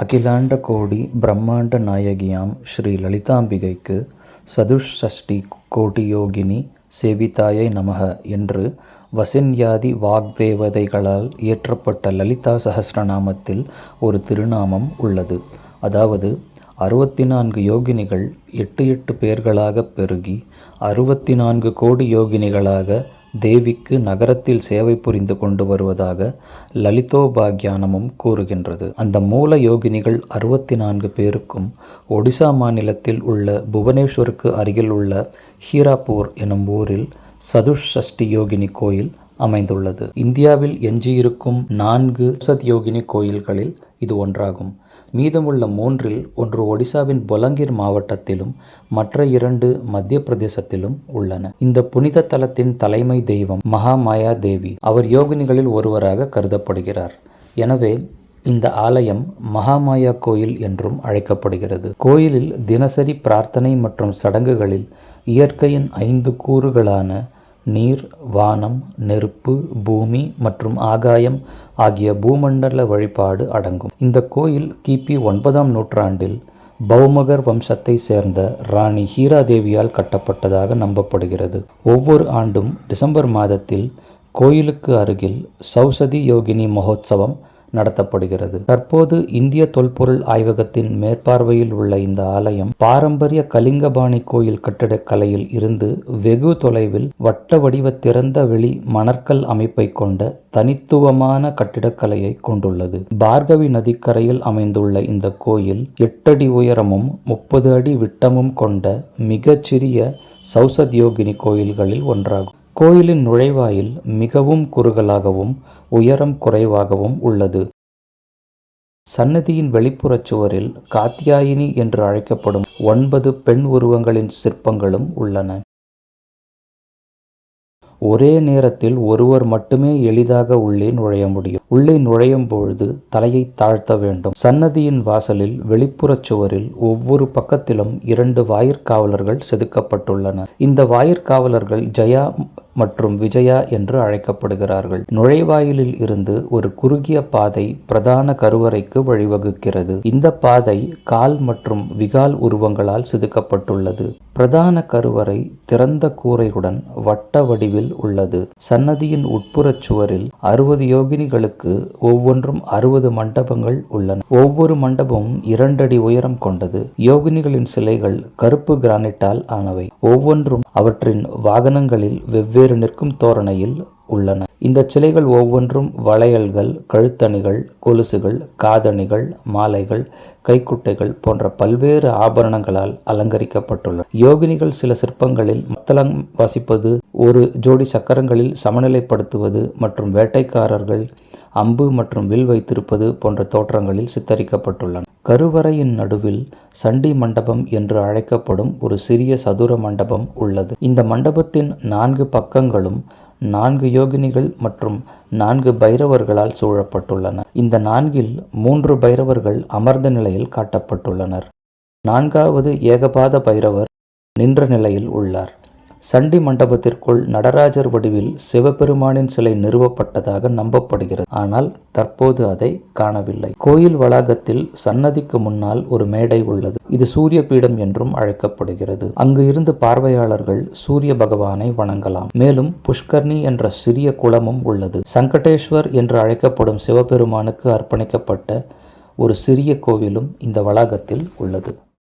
அகிலாண்ட கோடி பிரம்மாண்ட நாயகியாம் ஸ்ரீ லலிதாம்பிகைக்கு சதுஷ் சஷ்டி கோடியோகினி சேவிதாயை நமக என்று வசின்யாதி வாக்தேவதைகளால் இயற்றப்பட்ட லலிதா சஹஸ்ரநாமத்தில் ஒரு திருநாமம் உள்ளது. அதாவது அறுபத்தி நான்கு யோகினிகள் எட்டு எட்டு பேர்களாகப் பெருகி அறுபத்தி நான்கு கோடி யோகினிகளாக தேவிக்கு நகரத்தில் சேவை புரிந்து கொண்டு வருவதாக லலிதோபாக்யானமும் கூறுகின்றது. அந்த மூல யோகினிகள் அறுபத்தி நான்கு பேருக்கும் ஒடிசா மாநிலத்தில் உள்ள புவனேஸ்வருக்கு அருகில் உள்ள ஹீராப்பூர் எனும் ஊரில் சதுஷ்சஷ்டி யோகினி கோயில் அமைந்துள்ளது. இந்தியாவில் எஞ்சியிருக்கும் நான்கு சத்யோகினி கோயில்களில் இது ஒன்றாகும். மீதமுள்ள மூன்றில் ஒன்று ஒடிசாவின் பொலங்கிர் மாவட்டத்திலும் மற்ற இரண்டு மத்திய பிரதேசத்திலும் உள்ளன. இந்த புனித தலத்தின் தலைமை தெய்வம் மகாமாயா தேவி. அவர் யோகினிகளில் ஒருவராக கருதப்படுகிறார். எனவே இந்த ஆலயம் மகாமாயா கோயில் என்றும் அழைக்கப்படுகிறது. கோயிலில் தினசரி பிரார்த்தனை மற்றும் சடங்குகளில் இயற்கையின் ஐந்து கூறுகளான நீர் வானம் நெருப்பு பூமி மற்றும் ஆகாயம் ஆகிய பூமண்டல வழிபாடு அடங்கும். இந்த கோயில் கிபி ஒன்பதாம் நூற்றாண்டில் பௌமகர் வம்சத்தை சேர்ந்த ராணி ஹீராதேவியால் கட்டப்பட்டதாக நம்பப்படுகிறது. ஒவ்வொரு ஆண்டும் டிசம்பர் மாதத்தில் கோயிலுக்கு அருகில் சௌசதி யோகினி மகோத்சவம் நடத்தப்படுகிறது. தற்போது இந்திய தொல்பொருள் ஆய்வகத்தின் மேற்பார்வையில் உள்ள இந்த ஆலயம் பாரம்பரிய கலிங்கபாணி கோயில் கட்டிடக்கலையில் இருந்து வெகு தொலைவில் வட்ட வடிவ திறந்த வெளி மணற்கல் அமைப்பை கொண்ட தனித்துவமான கட்டிடக்கலையை கொண்டுள்ளது. பார்கவி நதிக்கரையில் அமைந்துள்ள இந்த கோயில் எட்டடி உயரமும் முப்பது அடி விட்டமும் கொண்ட மிகச்சிறிய சௌசத்யோகினி கோயில்களில் ஒன்றாகும். கோயிலின் நுழைவாயில் மிகவும் குறுகலாகவும் உயரம் குறைவாகவும் உள்ளது. சன்னதியின் வெளிப்புறச் சுவரில் காத்தியாயினி என்று அழைக்கப்படும் ஒன்பது பெண் உருவங்களின் சிற்பங்களும் உள்ளன. ஒரே நேரத்தில் ஒருவர் மட்டுமே எளிதாக உள்ளே நுழைய முடியும். உள்ளே நுழையும் பொழுது தலையை தாழ்த்த வேண்டும். சன்னதியின் வாசலில் வெளிப்புறச் சுவரில் ஒவ்வொரு பக்கத்திலும் இரண்டு வாயிற்காவலர்கள் செதுக்கப்பட்டுள்ளன இந்த வாயிற்காவலர்கள் ஜெயா மற்றும் விஜயா என்று அழைக்கப்படுகிறார்கள். நுழைவாயிலில் இருந்து ஒரு குறுகிய பாதை பிரதான கருவறைக்கு வழிவகுக்கிறது. இந்த பாதை கால் மற்றும் விகால் உருவங்களால் செதுக்கப்பட்டுள்ளது. பிரதான கருவறை திறந்த கூரையுடன் வட்ட வடிவில் உள்ளது. சன்னதியின் உட்புறச் சுவரில் அறுபது யோகினிகளுக்கு ஒவ்வொன்றும் அறுபது மண்டபங்கள் உள்ளன. ஒவ்வொரு மண்டபமும் இரண்டடி உயரம் கொண்டது. யோகினிகளின் சிலைகள் கருப்பு கிரானைட்டால் ஆனவை. ஒவ்வொன்றும் அவற்றின் வாகனங்களில் வெவ்வேறு நிற்கும் தோரணையில் உள்ளன. இந்த சிலைகள் ஒவ்வொன்றும் வளையல்கள் கழுத்தணிகள் கொலுசுகள் காதணிகள் மாலைகள் கைக்குட்டைகள் போன்ற பல்வேறு ஆபரணங்களால் அலங்கரிக்கப்பட்டுள்ளன. யோகினிகள் சில சிற்பங்களில் மத்தளம் வாசிப்பது ஒரு ஜோடி சக்கரங்களில் சமநிலைப்படுத்துவது மற்றும் வேட்டைக்காரர்கள் அம்பு மற்றும் வில் வைத்திருப்பது போன்ற தோற்றங்களில் சித்தரிக்கப்பட்டுள்ளன. கருவறையின் நடுவில் சண்டி மண்டபம் என்று அழைக்கப்படும் ஒரு சிறிய சதுர மண்டபம் உள்ளது. இந்த மண்டபத்தின் நான்கு பக்கங்களும் நான்கு யோகினிகள் மற்றும் நான்கு பைரவர்களால் சூழப்பட்டுள்ளன. இந்த நான்கில் மூன்று பைரவர்கள் அமர்ந்த நிலையில் காட்டப்பட்டுள்ளனர். நான்காவது ஏகபாத பைரவர் நின்ற நிலையில் உள்ளார். சண்டி மண்டபத்திற்குள் நடராஜர் வடிவில் சிவபெருமானின் சிலை நிறுவப்பட்டதாக நம்பப்படுகிறது. ஆனால் தற்போது அதை காணவில்லை. கோயில் வளாகத்தில் சன்னதிக்கு முன்னால் ஒரு மேடை உள்ளது. இது சூரிய பீடம் என்றும் அழைக்கப்படுகிறது. அங்கு இருந்து பார்வையாளர்கள் சூரிய பகவானை வணங்கலாம். மேலும் புஷ்கர்ணி என்ற சிறிய குளமும் உள்ளது. சங்கடேஸ்வர் என்று அழைக்கப்படும் சிவபெருமானுக்கு அர்ப்பணிக்கப்பட்ட ஒரு சிறிய கோவிலும் இந்த வளாகத்தில் உள்ளது.